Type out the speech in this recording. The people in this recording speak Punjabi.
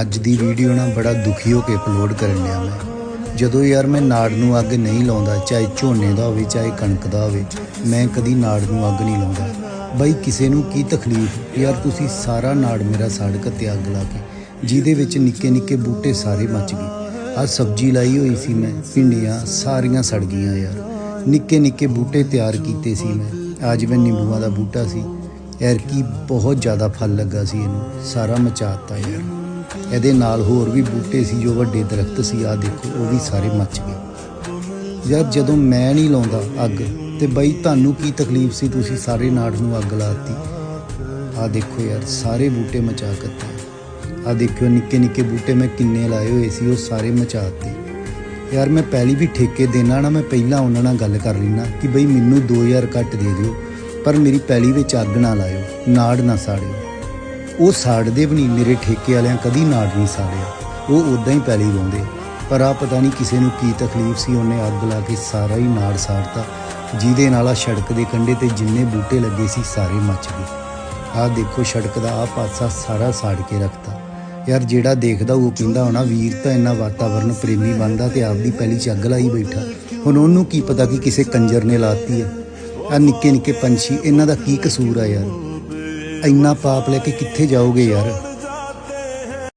ਅੱਜ ਦੀ ਵੀਡੀਓ ਨਾ ਬੜਾ ਦੁਖੀ ਹੋ ਕੇ ਅਪਲੋਡ ਕਰਨ ਲਿਆ ਮੈਂ। ਜਦੋਂ ਯਾਰ ਮੈਂ ਨਾੜ ਨੂੰ ਅੱਗ ਨਹੀਂ ਲਾਉਂਦਾ, ਚਾਹੇ ਝੋਨੇ ਦਾ ਹੋਵੇ, ਚਾਹੇ ਕਣਕ ਦਾ ਹੋਵੇ, ਮੈਂ ਕਦੀ ਨਾੜ ਨੂੰ ਅੱਗ ਨਹੀਂ ਲਾਉਂਦਾ। ਬਾਈ ਕਿਸੇ ਨੂੰ ਕੀ ਤਕਲੀਫ? ਯਾਰ ਤੁਸੀਂ ਸਾਰਾ ਨਾੜ ਮੇਰਾ ਸੜਕ ਕੇ ਅੱਗ ਲਾ ਕੇ, ਜਿਹਦੇ ਵਿੱਚ ਨਿੱਕੇ ਨਿੱਕੇ ਬੂਟੇ ਸਾਰੇ ਮੱਚ ਗਏ। ਆ ਸਬਜ਼ੀ ਲਾਈ ਹੋਈ ਸੀ ਮੈਂ, ਭਿੰਡੀਆਂ ਸਾਰੀਆਂ ਸੜ ਗਈਆਂ ਯਾਰ। ਨਿੱਕੇ ਨਿੱਕੇ ਬੂਟੇ ਤਿਆਰ ਕੀਤੇ ਸੀ ਮੈਂ। ਅੱਜ ਮੈਂ ਨਿੰਬੂਆਂ ਦਾ ਬੂਟਾ ਸੀ। ਯਾਰ ਕੀ ਬਹੁਤ ਜ਼ਿਆਦਾ ਫਲ ਲੱਗਾ ਸੀ ਇਹਨੂੰ। ਸਾਰਾ ਮਚਾਤਾ ਯਾਰ। ਇਹਦੇ ਨਾਲ ਹੋਰ ਵੀ ਬੂਟੇ ਸੀ, ਜੋ ਵੱਡੇ ਦਰਖਤ ਸੀ। ਆ ਦੇਖੋ, ਉਹ ਵੀ ਸਾਰੇ ਮੱਚ ਗਏ। ਯਾਰ ਜਦੋਂ ਮੈਂ ਨਹੀਂ ਲਾਉਂਦਾ ਅੱਗ, ਤੇ ਬਈ ਤੁਹਾਨੂੰ ਕੀ ਤਕਲੀਫ ਸੀ? ਤੁਸੀਂ ਸਾਰੇ ਨਾੜ ਨੂੰ ਅੱਗ ਲਾਤੀ ਆ ਦੇਖੋ ਯਾਰ, ਸਾਰੇ ਬੂਟੇ ਮਚਾ ਕੱਤੇ। ਆ ਦੇਖਿਓ, ਨਿੱਕੇ ਨਿੱਕੇ ਬੂਟੇ ਮੈਂ ਕਿੰਨੇ ਲਾਏ ਹੋਏ ਸੀ, ਉਹ ਸਾਰੇ ਮਚਾਤੇ ਯਾਰ ਮੈਂ ਪਹਿਲੀ ਵੀ ਠੇਕੇ ਦੇਣਾ ਨਾ ਮੈਂ ਪਹਿਲਾਂ ਉਹਨਾਂ ਨਾਲ ਗੱਲ ਕਰ ਲੈਣਾ ਕਿ ਬਈ ਮੈਨੂੰ 2000 ਘੱਟ ਦੇ ਦਿਓ, ਪਰ ਮੇਰੀ ਪੈਲੀ ਵਿੱਚ ਅੱਗ ਨਾ ਲਾਇਓ, ਨਾੜ ਨਾ ਸਾੜਿਓ। ਉਹ ਸਾੜਦੇ ਵੀ ਨਹੀਂ ਮੇਰੇ ਠੇਕੇ ਵਾਲਿਆਂ ਕਦੀ ਨਾੜ ਨਹੀਂ ਸਾੜਿਆ। ਉਹ ਉਦਾਂ ਹੀ ਪੈਲੀ ਲਾਉਂਦੇ ਪਰ ਆ ਪਤਾ ਨਹੀਂ ਕਿਸੇ ਨੂੰ ਕੀ ਤਕਲੀਫ ਸੀ, ਉਹਨੇ ਅੱਗ ਲਾ ਕੇ ਸਾਰਾ ਹੀ ਨਾੜ ਸਾੜਤਾ। ਜਿਹਦੇ ਨਾਲ ਆ ਸੜਕ ਦੇ ਕੰਢੇ ਤੇ ਜਿੰਨੇ ਬੂਟੇ ਲੱਗੇ ਸੀ, ਸਾਰੇ ਮੱਚ ਗਏ। ਆਹ ਦੇਖੋ ਸੜਕ ਦਾ ਆ ਪਾਸਾ ਸਾਰਾ ਸਾੜ ਕੇ ਰੱਖਤਾ। ਯਾਰ ਜਿਹੜਾ ਦੇਖਦਾ, ਉਹ ਕਹਿੰਦਾ ਹੋਣਾ, ਵੀਰ ਤਾਂ ਇੰਨਾ ਵਾਤਾਵਰਨ ਪ੍ਰੇਮੀ ਬਣਦਾ ਤੇ ਆਪਦੀ ਪਹਿਲੀ ਚ ਅੱਗ ਲਾਈ ਬੈਠਾ। ਹੁਣ ਉਹਨੂੰ ਕੀ ਪਤਾ ਕਿ ਕਿਸੇ ਕੰਜਰ ਨੇ ਲਾਤੀ ਆ ਆ ਨਿੱਕੇ ਨਿੱਕੇ ਪੰਛੀ, ਇਹਨਾਂ ਦਾ ਕੀ ਕਸੂਰ ਆ ਯਾਰ? ਇੰਨਾ ਪਾਪ ਲੈ ਕੇ ਕਿੱਥੇ ਜਾਓਗੇ ਯਾਰ?